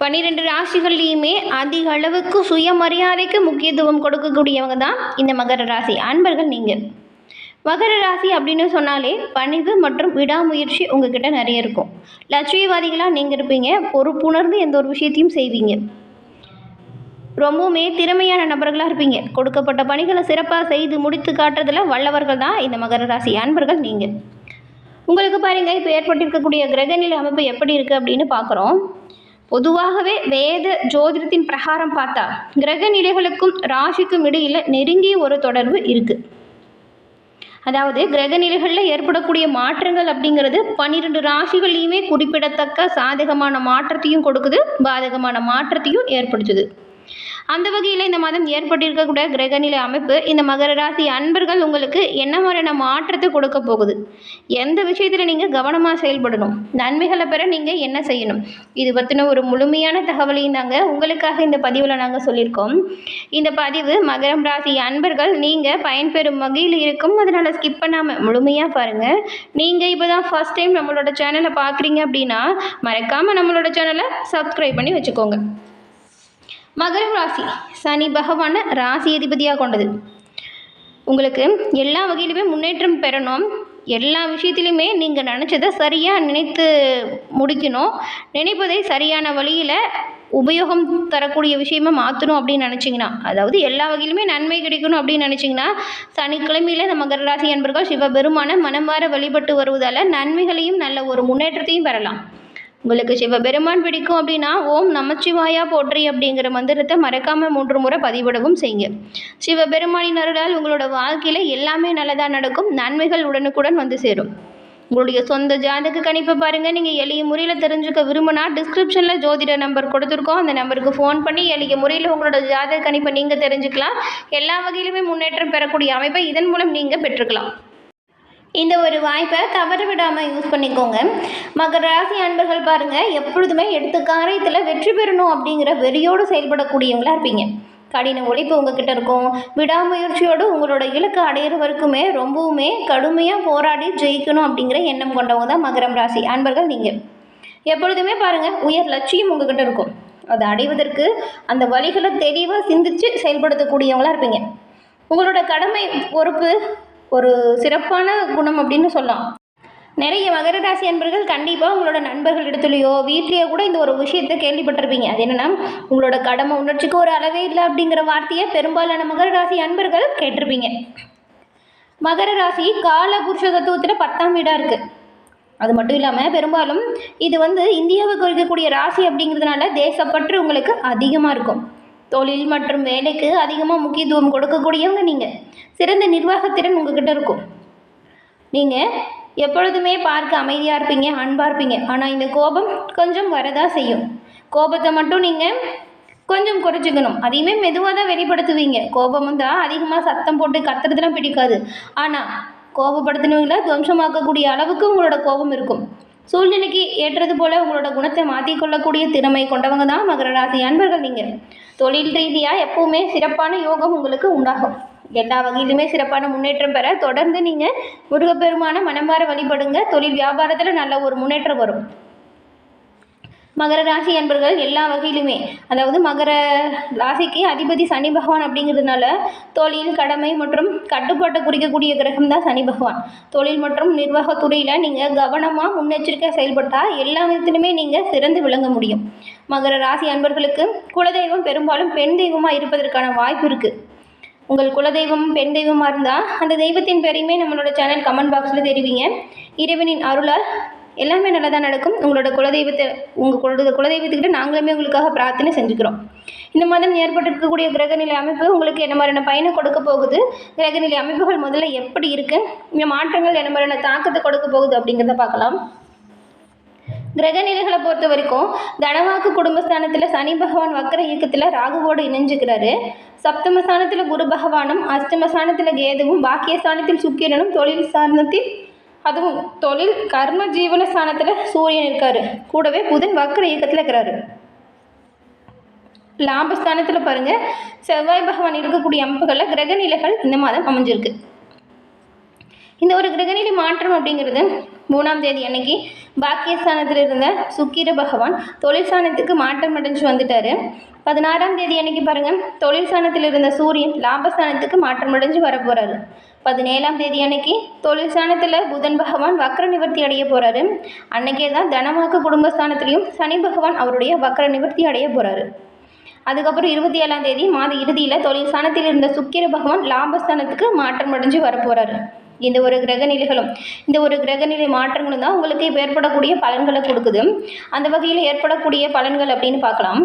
பன்னிரெண்டு ராசிகள்லேயுமே அதிக அளவுக்கு சுயமரியாதைக்கு முக்கியத்துவம் கொடுக்கக்கூடியவங்க தான் இந்த மகர ராசி. அன்பர்கள் நீங்கள் மகர ராசி அப்படின்னு சொன்னாலே பணிவு மற்றும் விடாமுயற்சி உங்ககிட்ட நிறைய இருக்கும். லட்சியவாதிகளாக நீங்கள் இருப்பீங்க. பொறுப்புணர்ந்து எந்த ஒரு விஷயத்தையும் செய்வீங்க. ரொம்பவுமே திறமையான நபர்களாக இருப்பீங்க. கொடுக்கப்பட்ட பணிகளை சிறப்பாக செய்து முடித்து காட்டுறதுல வல்லவர்கள் தான் இந்த மகர ராசி. அன்பர்கள் நீங்கள் உங்களுக்கு பாருங்கள் இப்போ ஏற்பட்டிருக்கக்கூடிய கிரகநிலை அமைப்பு எப்படி இருக்குது அப்படின்னு பார்க்குறோம் பொதுவாகவே வேத ஜோதிடத்தின் பிரகாரம் பார்த்தா கிரக நிலைகளுக்கும் ராசிக்கும் இடையில் நெருங்கிய ஒரு தொடர்பு இருக்குது அதாவது கிரக நிலைகளில் ஏற்படக்கூடிய மாற்றங்கள் அப்படிங்கிறது பன்னிரெண்டு ராசிகள்லையுமே குறிப்பிடத்தக்க சாதகமான மாற்றத்தையும் கொடுக்குது பாதகமான மாற்றத்தையும் ஏற்படுத்துது. அந்த வகையில் இந்த மாதம் ஏற்பட்டிருக்கக்கூடிய கிரகநிலை அமைப்பு இந்த மகர ராசி அன்பர்கள் உங்களுக்கு என்ன மாதிரியான மாற்றத்தை கொடுக்க போகுது? எந்த விஷயத்தில் நீங்கள் கவனமாக செயல்படணும்? நன்மைகளை பெற நீங்கள் என்ன செய்யணும்? இது பற்றின ஒரு முழுமையான தகவலையும் தாங்க உங்களுக்காக இந்த பதிவில் நாங்கள் சொல்லியிருக்கோம். இந்த பதிவு மகரம் ராசி அன்பர்கள் நீங்கள் பயன்பெறும் வகையில் இருக்கும். அதனால் ஸ்கிப் பண்ணாமல் முழுமையாக பாருங்கள் நீங்கள் இப்போ தான் ஃபஸ்ட் டைம் நம்மளோட சேனலை பார்க்குறீங்க அப்படின்னா மறக்காமல் நம்மளோட சேனலை சப்ஸ்கிரைப் பண்ணி வச்சுக்கோங்க. மகரம் ராசி. சனி பகவான ராசி அதிபதியாக கொண்டது. உங்களுக்கு எல்லா வகையிலுமே முன்னேற்றம் பெறணும். எல்லா விஷயத்துலையுமே நீங்கள் நினச்சதை சரியாக நினைத்து முடிக்கணும். நினைப்பதை சரியான வழியில் உபயோகம் தரக்கூடிய விஷயமா மாற்றணும் அப்படின்னு நினச்சிங்கன்னா அதாவது எல்லா வகையிலுமே நன்மை கிடைக்கணும் அப்படின்னு நினச்சிங்கன்னா சனிக்கிழமையில் இந்த மகர ராசி அன்பர்கள் சிவபெருமான மனமாற வழிபட்டு வருவதால் நன்மைகளையும் நல்ல ஒரு முன்னேற்றத்தையும் பெறலாம். உங்களுக்கு சிவபெருமான் பிடிக்கும் அப்படின்னா ஓம் நமச்சிவாயா போற்றி அப்படிங்கிற மந்திரத்தை மறக்காமல் மூன்று முறை பதிவிடவும் செய்யுங்க. சிவபெருமானின் அருளால் உங்களோட வாழ்க்கையில் எல்லாமே நல்லதாக நடக்கும் நன்மைகள் உடனுக்குடன் வந்து சேரும். உங்களுடைய சொந்த ஜாதக கணிப்பை பாருங்கள் நீங்கள் எளிய முறையில் தெரிஞ்சுக்க விரும்பினா டிஸ்கிரிப்ஷனில் ஜோதிட நம்பர் கொடுத்துருக்கோம். அந்த நம்பருக்கு ஃபோன் பண்ணி எளிய முறையில் உங்களோட ஜாதக கணிப்பை நீங்கள் தெரிஞ்சுக்கலாம். எல்லா வகையிலுமே முன்னேற்றம் பெறக்கூடிய அமைப்பை இதன் மூலம் நீங்கள் பெற்றுக்கலாம். இந்த ஒரு வாய்ப்பை தவற விடாமல் யூஸ் பண்ணிக்கோங்க. மகர ராசி அன்பர்கள் பாருங்கள் எப்பொழுதுமே எடுத்த காரியத்தில் வெற்றி பெறணும் அப்படிங்கிற வெறியோடு செயல்படக்கூடியவங்களா இருப்பீங்க. கடின உழைப்பு உங்ககிட்ட இருக்கும். விடாமுயற்சியோடு உங்களோட இலக்கை அடையிற வரைக்குமே ரொம்பவுமே கடுமையாக போராடி ஜெயிக்கணும் அப்படிங்கிற எண்ணம் கொண்டவங்க தான் மகரம் ராசி அன்பர்கள் நீங்கள் எப்பொழுதுமே பாருங்கள் உயர் லட்சியம் உங்ககிட்ட இருக்கும். அதை அடைவதற்கு அந்த வழிகளை தெளிவாக சிந்தித்து செயல்படுத்தக்கூடியவங்களா இருப்பீங்க. உங்களோட கடமை பொறுப்பு ஒரு சிறப்பான குணம் அப்படின்னு சொல்லலாம். நிறைய மகர ராசி அன்பர்கள் கண்டிப்பாக உங்களோட நண்பர்கள் இடத்துலையோ வீட்லேயோ கூட இந்த ஒரு விஷயத்தை கேள்விப்பட்டிருப்பீங்க. அது என்னென்னா உங்களோட கடமை உணர்ச்சிக்கு ஒரு அளவே இல்லை அப்படிங்கிற வார்த்தையை பெரும்பாலான மகர ராசி அன்பர்கள் கேட்டிருப்பீங்க. மகர ராசி கால புருஷ தத்துவத்தில் பத்தாம் வீடாக இருக்குது அது மட்டும் இல்லாமல் பெரும்பாலும் இது வந்து இந்தியாவுக்கு இருக்கக்கூடிய ராசி அப்படிங்கிறதுனால தேசப்பற்று உங்களுக்கு அதிகமாக இருக்கும். தொழில் மற்றும் வேலைக்கு அதிகமாக முக்கியத்துவம் கொடுக்கக்கூடியவங்க நீங்கள் சிறந்த நிர்வாகத்திறன் உங்ககிட்ட இருக்கும். நீங்கள் எப்பொழுதுமே பார்க்க அமைதியாக இருப்பீங்க அன்பாக இருப்பீங்க. ஆனால் இந்த கோபம் கொஞ்சம் வரதா செய்யும். கோபத்தை மட்டும் நீங்கள் கொஞ்சம் குறைச்சிக்கணும். அதையுமே மெதுவாக தான் வெளிப்படுத்துவீங்க. கோபம் வந்தால் அதிகமாக சத்தம் போட்டு கத்துறதுலாம் பிடிக்காது. ஆனால் கோபப்படுத்தினவங்கள துவம்சமாக்கக்கூடிய அளவுக்கு உங்களோட கோபம் இருக்கும். சூழ்நிலைக்கு ஏற்றது போல உங்களோட குணத்தை மாற்றிக்கொள்ளக்கூடிய திறமை கொண்டவங்க தான் மகர ராசி அன்பர்கள் நீங்கள் தொழில் ரீதியாக எப்பவுமே சிறப்பான யோகம் உங்களுக்கு உண்டாகும். எல்லா வகையிலுமே சிறப்பான முன்னேற்றம் பெற தொடர்ந்து நீங்கள் முருகப்பெருமான மனமாற வழிபடுங்க. தொழில் வியாபாரத்தில் நல்ல ஒரு முன்னேற்றம் வரும். மகர ராசி அன்பர்கள் எல்லா வகையிலுமே. அதாவது மகர ராசிக்கு அதிபதி சனி பகவான் அப்படிங்கிறதுனால தொழில் கடமை மற்றும் கட்டுப்பாட்டை குறிக்கக்கூடிய கிரகம் தான் சனி பகவான். தொழில் மற்றும் நிர்வாகத்துறையில் நீங்கள் கவனமாக முன்னெச்சரிக்கை செயல்பட்டால் எல்லா விதத்திலுமே நீங்கள் சிறந்து விளங்க முடியும். மகர ராசி அன்பர்களுக்கு குலதெய்வம் பெரும்பாலும் பெண் தெய்வமாக இருப்பதற்கான வாய்ப்பு இருக்குது உங்கள் குலதெய்வம் பெண் தெய்வமாக இருந்தால் அந்த தெய்வத்தின் பேரையுமே நம்மளோட சேனல் கமெண்ட் பாக்ஸில் தெரிவிங்க. இறைவனின் அருளால் எல்லாமே நல்லா தான் நடக்கும். உங்களோட குலதெய்வத்தை உங்கள் குல குலதெய்வத்துக்கிட்ட நாங்களுமே உங்களுக்காக பிரார்த்தனை செஞ்சுக்கிறோம். இந்த மாதம் ஏற்பட்டிருக்கக்கூடிய கிரகநிலை அமைப்பு உங்களுக்கு என்ன மாதிரியான பயனை கொடுக்க போகுது? கிரகநிலை அமைப்புகள் முதல்ல எப்படி இருக்குது இந்த மாற்றங்கள் என்ன மாதிரியான தாக்கத்தை கொடுக்க போகுது அப்படிங்கிறத பார்க்கலாம். கிரகநிலைகளை பொறுத்த வரைக்கும் தனவாக்கு குடும்பஸ்தானத்தில் சனி பகவான் வக்கர இயக்கத்தில் ராகுவோடு இணைஞ்சுக்கிறாரு சப்தமஸ்தானத்தில் குரு பகவானும் அஷ்டமஸ்தானத்தில் கேதுவும் பாக்கியஸ்தானத்தில் சுக்கிரனும் தொழில் ஸ்தானத்தில் அதுவும் தொழில் கர்ம ஜீவன ஸ்தானத்தில் சூரியன் இருக்கார். கூடவே புதன் வக்கர இயக்கத்தில் இருக்கிறாரு. லாபஸ்தானத்தில் பாருங்கள் செவ்வாய் பகவான் இருக்கக்கூடிய அமைப்புகளில் கிரகநிலைகள் இந்த மாதம் அமைஞ்சிருக்கு. இந்த ஒரு கிரகநிலை மாற்றம் அப்படிங்கிறது மூணாம் தேதி அன்னைக்கு பாக்கியஸ்தானத்தில் இருந்த சுக்கிர பகவான் தொழில் ஸ்தானத்துக்கு மாற்றம் அடைஞ்சு வந்துட்டாரு. பதினாறாம் தேதி அன்னைக்கு பாருங்கள் தொழில் ஸ்தானத்தில் இருந்த சூரியன் லாபஸ்தானத்துக்கு மாற்றம் அடைஞ்சு வர பதினேழாம் தேதி அன்னைக்கு தொழில் ஸ்தானத்தில் புதன் பகவான் வக்ர நிவர்த்தி அடைய போகிறாரு அன்னைக்கே தான் தனமாக்கு குடும்பஸ்தானத்திலையும் சனி பகவான் அவருடைய வக்ர நிவர்த்தி அடைய போகிறாரு அதுக்கப்புறம் இருபத்தி ஏழாம் தேதி மாத இறுதியில் தொழில் ஸ்தானத்தில் இருந்த சுக்கிர பகவான் லாபஸ்தானத்துக்கு மாற்றம் அடைஞ்சு வரப்போகிறாரு இந்த ஒரு கிரக நிலைகளும் இந்த ஒரு கிரகநிலை மாற்றங்களும் தான் உங்களுக்கு இப்போ ஏற்படக்கூடிய பலன்களை கொடுக்குது. அந்த வகையில் ஏற்படக்கூடிய பலன்கள் அப்படின்னு பார்க்கலாம்.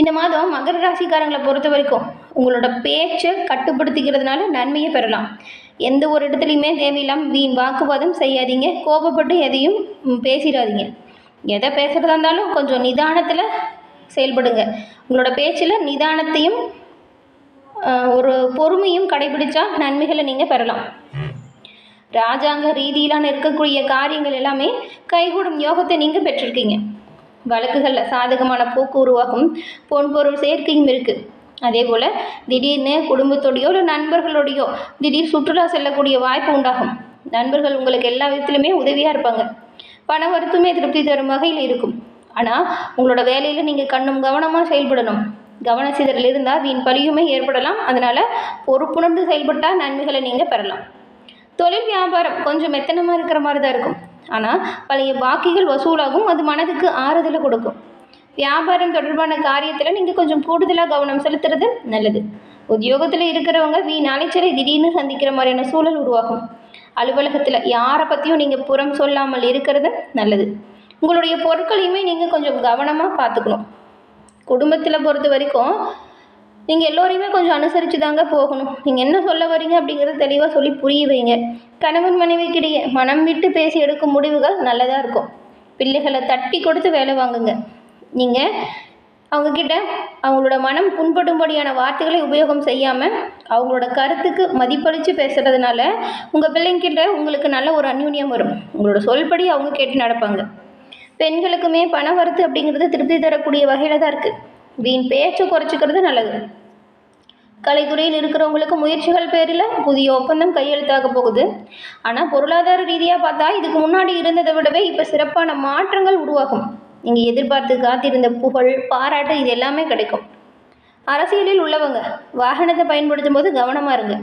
இந்த மாதம் மகர ராசிக்காரங்களை பொறுத்த வரைக்கும் உங்களோட பேச்சை கட்டுப்படுத்திக்கிறதுனால நன்மையை பெறலாம். எந்த ஒரு இடத்துலையுமே தேவையில்லாமல் வீண் வாக்குவாதம் செய்யாதீங்க. கோபப்பட்டு எதையும் பேசிடாதீங்க. எதை பேசுகிறதா இருந்தாலும் கொஞ்சம் நிதானத்தில் செயல்படுங்க. உங்களோட பேச்சில் நிதானத்தையும் ஒரு பொறுமையும் கடைபிடிச்சா நன்மைகளை நீங்கள் பெறலாம். ராஜாங்க ரீதியிலான இருக்கக்கூடிய காரியங்கள் எல்லாமே கைகூடும் யோகத்தை நீங்கள் பெற்றிருக்கீங்க. வழக்குகளில் சாதகமான போக்கு உருவாகும் பொன்பொருள் சேர்க்கையும் இருக்குது அதே போல் திடீர்னு குடும்பத்தோடையோ இல்லை நண்பர்களோடையோ திடீர் சுற்றுலா செல்லக்கூடிய வாய்ப்பு உண்டாகும். நண்பர்கள் உங்களுக்கு எல்லா விதத்துலையுமே உதவியாக இருப்பாங்க. பண வருத்தமே திருப்தி தரும் வகையில் இருக்கும். ஆனால் உங்களோட வேலையில் நீங்கள் கண்ணும் கவனமாக செயல்படணும். கவன சிதறல் இருந்தால் வீண் பழியுமே ஏற்படலாம். அதனால் பொறுப்புணர்ந்து செயல்பட்டால் நன்மைகளை நீங்கள் பெறலாம். தொழில் வியாபாரம் கொஞ்சம் மெத்தனமாக இருக்கிற மாதிரி தான் இருக்கும். ஆனால் பழைய பாக்கிகள் வசூலாகும் அது மனதுக்கு ஆறுதலை கொடுக்கும். வியாபாரம் தொடர்பான காரியத்தில் நீங்கள் கொஞ்சம் கூடுதலாக கவனம் செலுத்துறது நல்லது. உத்தியோகத்தில் இருக்கிறவங்க வீண் அலைச்சலை திடீர்னு சந்திக்கிற மாதிரியான சூழல் உருவாகும். அலுவலகத்தில் யாரை பற்றியும் நீங்கள் புறம் சொல்லாமல் இருக்கிறது நல்லது. உங்களுடைய பொருட்களையுமே நீங்கள் கொஞ்சம் கவனமாக பார்த்துக்கணும். குடும்பத்தில் பொறுத்த வரைக்கும் நீங்கள் எல்லோரையுமே கொஞ்சம் அனுசரித்து தாங்க போகணும். நீங்கள் என்ன சொல்ல வரீங்க அப்படிங்கிறத தெளிவாக சொல்லி புரிய வைங்க. கணவன் மனைவிக்கிடையே மனம் விட்டு பேசி எடுக்கும் முடிவுகள் நல்லதாக இருக்கும். பிள்ளைகளை தட்டி கொடுத்து வேலை வாங்குங்க. நீங்கள் அவங்கக்கிட்ட அவங்களோட மனம் புண்படும்படியான வார்த்தைகளை உபயோகம் செய்யாமல் அவங்களோட கருத்துக்கு மதிப்பளித்து பேசுகிறதுனால உங்கள் பிள்ளைங்கிட்ட உங்களுக்கு நல்ல ஒரு அந்யூன்யம் வரும். உங்களோட சொல்படி அவங்க கேட்டு நடப்பாங்க. பெண்களுக்குமே பண வரத்து அப்படிங்கிறது திருப்தி தரக்கூடிய வகையில் தான் இருக்குது வீண் பேச்சை குறைச்சிக்கிறது நல்லது. கலைத்துறையில் இருக்கிறவங்களுக்கு முயற்சிகள் பேரில் புதிய ஒப்பந்தம் கையெழுத்தாக போகுது. ஆனால் பொருளாதார ரீதியாக பார்த்தா இதுக்கு முன்னாடி இருந்ததை விடவே இப்போ சிறப்பான மாற்றங்கள் உருவாகும். நீங்கள் எதிர்பார்த்து காத்திருந்த புகழ் பாராட்டு இது எல்லாமே கிடைக்கும். அரசியலில் உள்ளவங்க வாகனத்தை பயன்படுத்தும் போது கவனமாக இருங்க.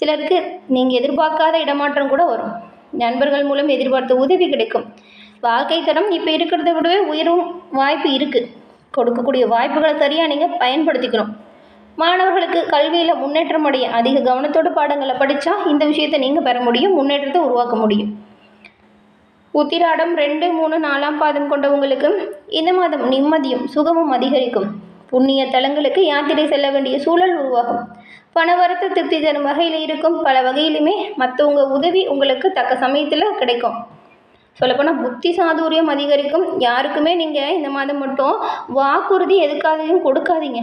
சிலருக்கு நீங்கள் எதிர்பார்க்காத இடமாற்றம் கூட வரும். நண்பர்கள் மூலம் எதிர்பார்த்த உதவி கிடைக்கும். வாழ்க்கை தரம் இப்போ இருக்கிறத விடவே உயரும் வாய்ப்பு இருக்குது கொடுக்கக்கூடிய வாய்ப்புகளை சரியாக நீங்கள் பயன்படுத்திக்கணும். மாணவர்களுக்கு கல்வியில் முன்னேற்றம் அடைய அதிக கவனத்தோடு பாடங்களை படித்தா இந்த விஷயத்தை நீங்கள் பெற முடியும் முன்னேற்றத்தை உருவாக்க முடியும். உத்திராடம் ரெண்டு மூணு நாலாம் பாதம் கொண்டவங்களுக்கு இந்த மாதம் நிம்மதியும் சுகமும் அதிகரிக்கும். புண்ணிய தலங்களுக்கு யாத்திரை செல்ல வேண்டிய சூழல் உருவாகும். பணவரத்து திருப்தி தரும் வகையில் இருக்கும் பல வகையிலுமே மற்றவங்க உதவி உங்களுக்கு தக்க சமயத்தில் கிடைக்கும். சொல்லப்போனால் புத்தி சாதுரியம் அதிகரிக்கும். யாருக்குமே நீங்கள் இந்த மாதம் மட்டும் வாக்குறுதி எதுக்காகவும் கொடுக்காதீங்க.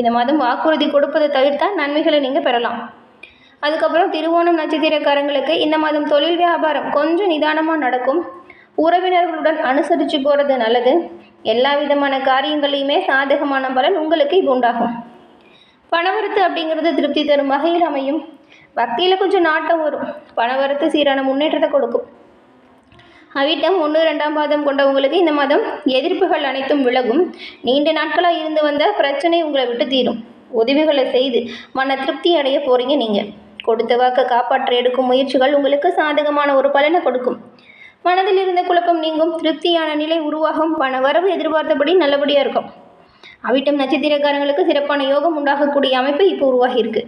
இந்த மாதம் வாக்குறுதி கொடுப்பதை தவிர்த்தால் நன்மைகளை நீங்கள் பெறலாம். அதுக்கப்புறம் திருவோணம் நட்சத்திரக்காரங்களுக்கு இந்த மாதம் தொழில் வியாபாரம் கொஞ்சம் நிதானமாக நடக்கும். உறவினர்களுடன் அனுசரித்து போகிறது நல்லது. எல்லா விதமான காரியங்களையுமே சாதகமான பலன் உங்களுக்கு இப்போ உண்டாகும். பணவரத்து அப்படிங்கிறது திருப்தி தரும் வகையில் அமையும். பக்தியில் கொஞ்சம் நாட்டம் வரும். பணவரத்து சீரான முன்னேற்றத்தை கொடுக்கும். அவிட்டம் ஒன்று ரெண்டாம் பாதம் கொண்டவங்களுக்கு இந்த மாதம் எதிர்ப்புகள் அனைத்தும் விலகும். நீண்ட நாட்களாக இருந்து வந்த பிரச்சனை உங்களை விட்டு தீரும். உதவிகளை செய்து மன திருப்தி அடைய போகிறீங்க நீங்கள் கொடுத்த வாக்க காப்பாற்ற எடுக்கும் முயற்சிகள் உங்களுக்கு சாதகமான ஒரு பலனை கொடுக்கும். மனதில் இருந்த குழப்பம் நீங்கும். திருப்தியான நிலை உருவாகும். பண வரவு எதிர்பார்த்தபடி நல்லபடியாக இருக்கும். அவிட்டம் நட்சத்திரக்காரங்களுக்கு சிறப்பான யோகம் உண்டாகக்கூடிய அமைப்பு இப்போ உருவாகியிருக்கு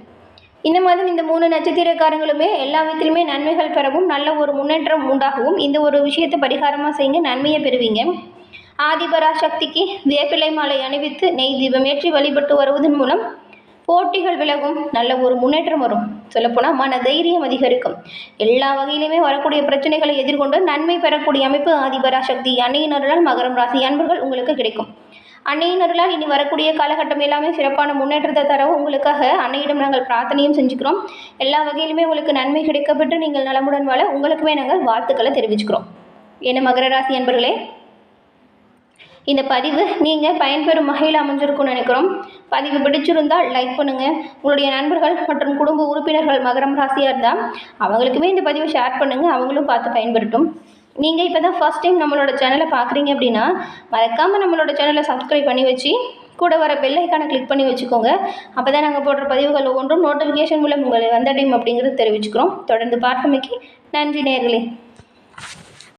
இந்த மாதம் இந்த மூணு நட்சத்திரக்காரங்களுமே எல்லா விதத்திலுமே நன்மைகள் பெறவும் நல்ல ஒரு முன்னேற்றம் உண்டாகவும் இந்த ஒரு விஷயத்தை பரிகாரமாக செய்யுங்க நன்மையை பெறுவீங்க. ஆதிபராசக்திக்கு வேப்பிலை மாலை அணிவித்து நெய் தீபமேற்றி வழிபட்டு வருவதன் மூலம் போட்டிகள் விலகும் நல்ல ஒரு முன்னேற்றம் வரும். சொல்லப்போனால் மன தைரியம் அதிகரிக்கும். எல்லா வகையிலுமே வரக்கூடிய பிரச்சனைகளை எதிர்கொண்டு நன்மை பெறக்கூடிய அமைப்பு ஆதிபராசக்தி. அன்னையினருடன் மகரம் ராசி அன்பர்கள் உங்களுக்கு கிடைக்கும். அன்னையின் அருளால் இனி வரக்கூடிய காலகட்டம் எல்லாமே சிறப்பான முன்னேற்றத்தை தரவும் உங்களுக்காக அன்னையிடம் நாங்கள் பிரார்த்தனையும் செஞ்சுக்கிறோம். எல்லா வகையிலுமே உங்களுக்கு நன்மை கிடைக்கப்பட்டு நீங்கள் நலமுடன் வாழ உங்களுக்குமே நாங்கள் வாழ்த்துக்களை தெரிவிச்சுக்கிறோம். என்ன மகர ராசி அன்பர்களே? இந்த பதிவு நீங்கள் பயன்பெறும் வகையில் அமைஞ்சிருக்கும்னு நினைக்கிறோம். பதிவு பிடிச்சிருந்தால் லைக் பண்ணுங்கள் உங்களுடைய நண்பர்கள் மற்றும் குடும்ப உறுப்பினர்கள் மகரம் ராசியாக இருந்தால் அவங்களுக்குமே இந்த பதிவை ஷேர் பண்ணுங்கள் அவங்களும் பார்த்து பயன்பெறட்டும். நீங்கள் இப்போ தான் ஃபஸ்ட் டைம் நம்மளோட சேனலை பார்க்குறீங்க அப்படின்னா மறக்காமல் நம்மளோட சேனலை சப்ஸ்கிரைப் பண்ணி வச்சு கூட வர பெல் ஐக்கானை கிளிக் பண்ணி வச்சுக்கோங்க. அப்போ தான் நாங்கள் போடுற பதிவுகள் ஒவ்வொன்றும் நோட்டிஃபிகேஷன் மூலம் உங்களை வந்தடையும் அப்படிங்கிறது தெரிவிச்சுக்கிறோம். தொடர்ந்து பார்த்தமைக்கு நன்றி நேர்களே.